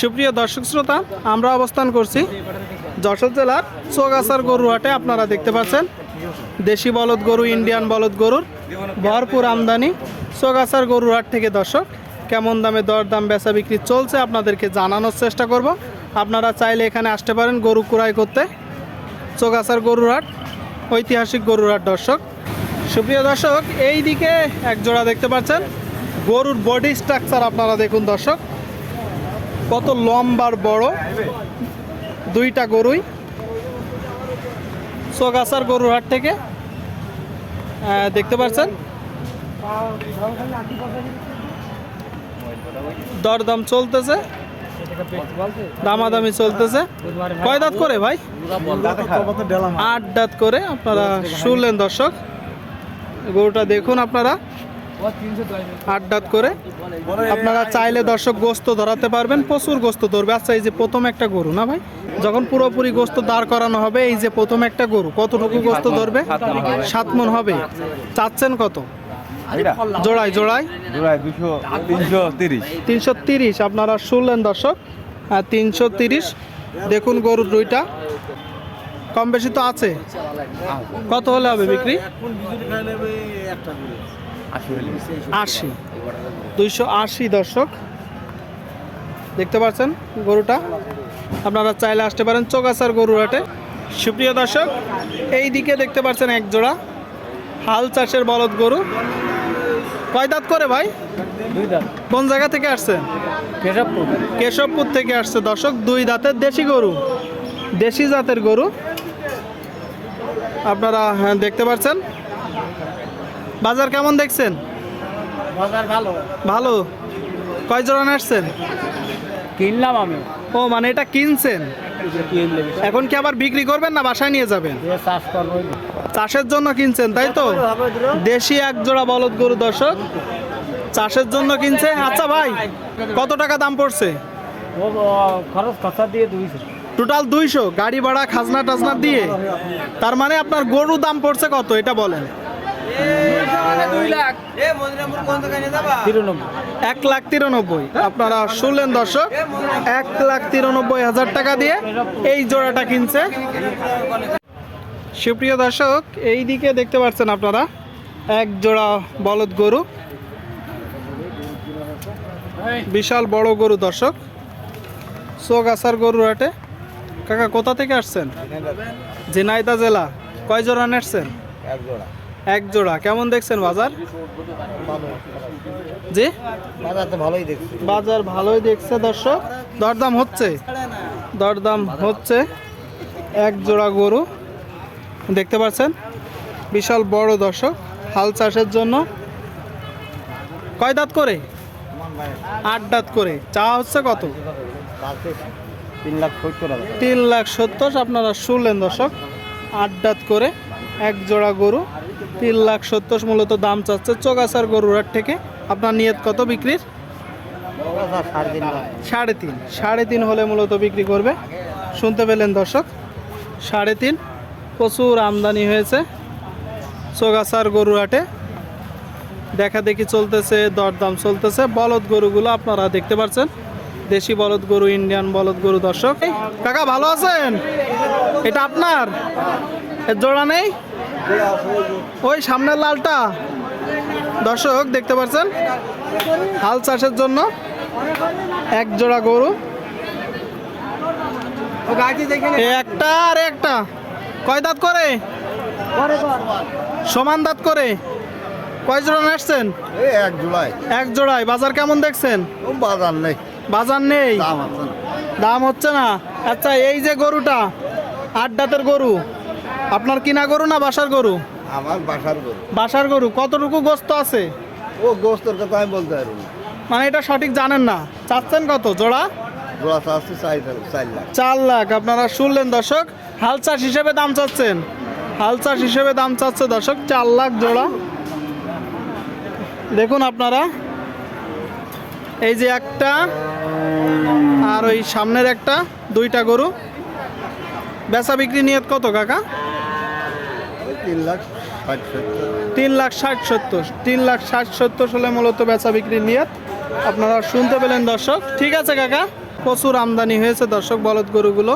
সুপ্রিয় দর্শক শ্রোতা, আমরা অবস্থান করছি যশোর জেলার চোগাছার গরু হাটে আপনারা দেখতে পাচ্ছেন, দেশি বলদ গরু, ইন্ডিয়ান বলদ গরুর ভরপুর আমদানি চোগাছার গরুর হাট থেকে। দর্শক, কেমন দামে দর দাম বেচা বিক্রি চলছে আপনাদেরকে জানানোর চেষ্টা করব। আপনারা চাইলে এখানে আসতে পারেন গরু ক্রয় করতে। চোগাছার গরুর হাট ঐতিহাসিক গরুর হাট দর্শক, সুপ্রিয় দর্শক এই দিকে এক জোড়া দেখতে পাচ্ছেন, গরুর বডি স্ট্রাকচার আপনারা দেখুন দর্শক। কত লম্বার বড়? দুইটা গরুই। সোগাসার গরুর হাট থেকে দেখতে পাচ্ছেন? দরদাম চলতেছে। দামাদামি চলতেছে। কয় দাঁত করে ভাই? আট দাঁত করে আপনারা শুনলেন দর্শক। গরুটা দেখুন আপনারা। আট দাঁত করে। আপনারা চাইলে দর্শক গোস্ত ধরাতে পারবেন প্রচুর গোস্ত ধরবে। আচ্ছা এই যে প্রথম একটা গরু না ভাই? যখন পুরোপুরি গোস্ত দাঁড় করানো হবে এই যে প্রথম একটা গরু কতটুকু গোস্ত ধরবে? সাত মন হবে। চাচ্ছেন কত? জোড়ায় জোড়ায়? জোড়ায় দুশো তিনশো তিরিশ। তিনশো তিরিশ আপনারা শুনলেন দর্শক। তিনশো তিরিশ। দেখুন গরুর দুইটা। কম বেশি তো আছে। কত হলে হবে বিক্রি? আশি দুইশো আশি দর্শক। দেখতে পাচ্ছেন গরুটা? আপনারা চাইলে আসতে পারেন চোগাছার গরুর হাটে। সুপ্রিয় দর্শক এই দিকে দেখতে পাচ্ছেন এক জোড়া হাল চাষের বলদ গরু। কয় দাঁত করে ভাই? কোন জায়গা থেকে আসছে? কেশবপুর। কেশবপুর থেকে আসছে দর্শক দুই দাঁতের দেশি গরু। দেশি জাতের গরু। আপনারা হ্যাঁ, দেখতে পাচ্ছেন বাজার কেমন দেখছেন? ভালো। কয় জোড়া আসছেন? কিনলাম আমি। ও মানে এটা কিনছেন? এখন কি আবার বিক্রি করবেন না বাসায় নিয়ে যাবেন? চাষের জন্য কিনছেন তাই তো? দেশি এক জোড়া বলদ গরু দর্শক চাষের জন্য কিনছে। আচ্ছা ভাই কত টাকা দাম পড়ছে? খরচ খরচা দিয়ে দুইশো। টোটাল দুইশো গাড়ি ভাড়া খাজনা টাজনা দিয়ে? তার মানে আপনার গরু দাম পড়ছে কত এটা বলেন। এক লাখ তিরানব্বই। আপনারা শুনলেন দর্শক এক লাখ তিরানব্বই হাজার টাকা দিয়ে এই জোড়াটা কিনছে। সুপ্রিয় দর্শক এই দিকে দেখতে পাচ্ছেন আপনারা এক জোড়া বলদ গরু। বিশাল বড় গরু দর্শক। সোগাছার গরু হাটে। কাকা কোথা থেকে আসছেন? ঝিনাইদা জেলা। কয় জোড়া নেসছেন এক জোড়া। এক জোড়া। কেমন দেখছেন বাজার? জি? বাজার ভালোই দেখছি বাজার ভালোই দেখছে দর্শক। দরদাম হচ্ছে? দরদাম হচ্ছে এক জোড়া গরু। দেখতে পাচ্ছেন? বিশাল বড় দর্শক হাল চাষের জন্য। কয় দাঁত করে? আট দাঁত করে। চা হচ্ছে কত? তিন লাখ সত্তর, আপনারা শুনলেন দর্শক। আট দাঁত করে এক জোড়া গরু। তিন লাখ সত্তর মূলত দাম চাচ্ছে চোগাছার গরুর হাট থেকে। আপনার নিয়ত কত বিক্রির? সাড়ে তিন। সাড়ে তিন হলে মূলত বিক্রি করবে। শুনতে পেলেন দর্শক, সাড়ে তিন। প্রচুর আমদানি হয়েছে চোগাছার গরু হাটে দেখা দেখি চলতেছে, দরদাম চলতেছে। বলদ গরুগুলো আপনারা দেখতে পাচ্ছেন। দেশি বলদ গরু, ইন্ডিয়ান বলদ গরু দর্শক। কাকা ভালো আছেন? এটা আপনার? জোড়া নেই? ওই সামনের লালটা। দর্শক দেখতে পাচ্ছেন? হাল চাষের জন্য এক জোড়া গরু। একটা আর একটা। কয় দাঁত করে? সমান দাঁত করে। কয় জোড়া আসছেন? এক জোড়ায়। এক জোড়ায়। বাজার কেমন দেখছেন? বাজার নেই। বাজার নেই? দাম দাম হচ্ছে না। আচ্ছা এই যে গরুটা আট দাঁতের গরু। আপনার কিনা গরু না বাসার গরু? আমার বাসার গরু। বাসার গরু। কতটুকু গোস্ত আছে? ও গোস্তর কথা আমি বলতে পারব না। মানে এটা সঠিক জানেন না। চাচ্ছেন কত? জোড়া? জোড়া চাচ্ছে চার লাখ চার লাখ। আপনারা শুনলেন দর্শক হাল চাষ হিসেবে দাম চাচ্ছেন। হাল চাষ হিসেবে দাম চাচ্ছে দর্শক চার লাখ জোড়া। দেখুন আপনারা। এই যে একটা আর ওই সামনের একটা দুইটা গরু। বেচা বিক্রি নিয়ত কত কাকা? তিন লাখ ষাট সত্তর। তিন লাখ ষাট সত্তর। তিন লাখ ষাট সত্তর হলে মূলত বেচা বিক্রির নিয়ত। আপনারা শুনতে পেলেন দর্শক। ঠিক আছে কাকা, প্রচুর আমদানি হয়েছে দর্শক বলদ গরুগুলো।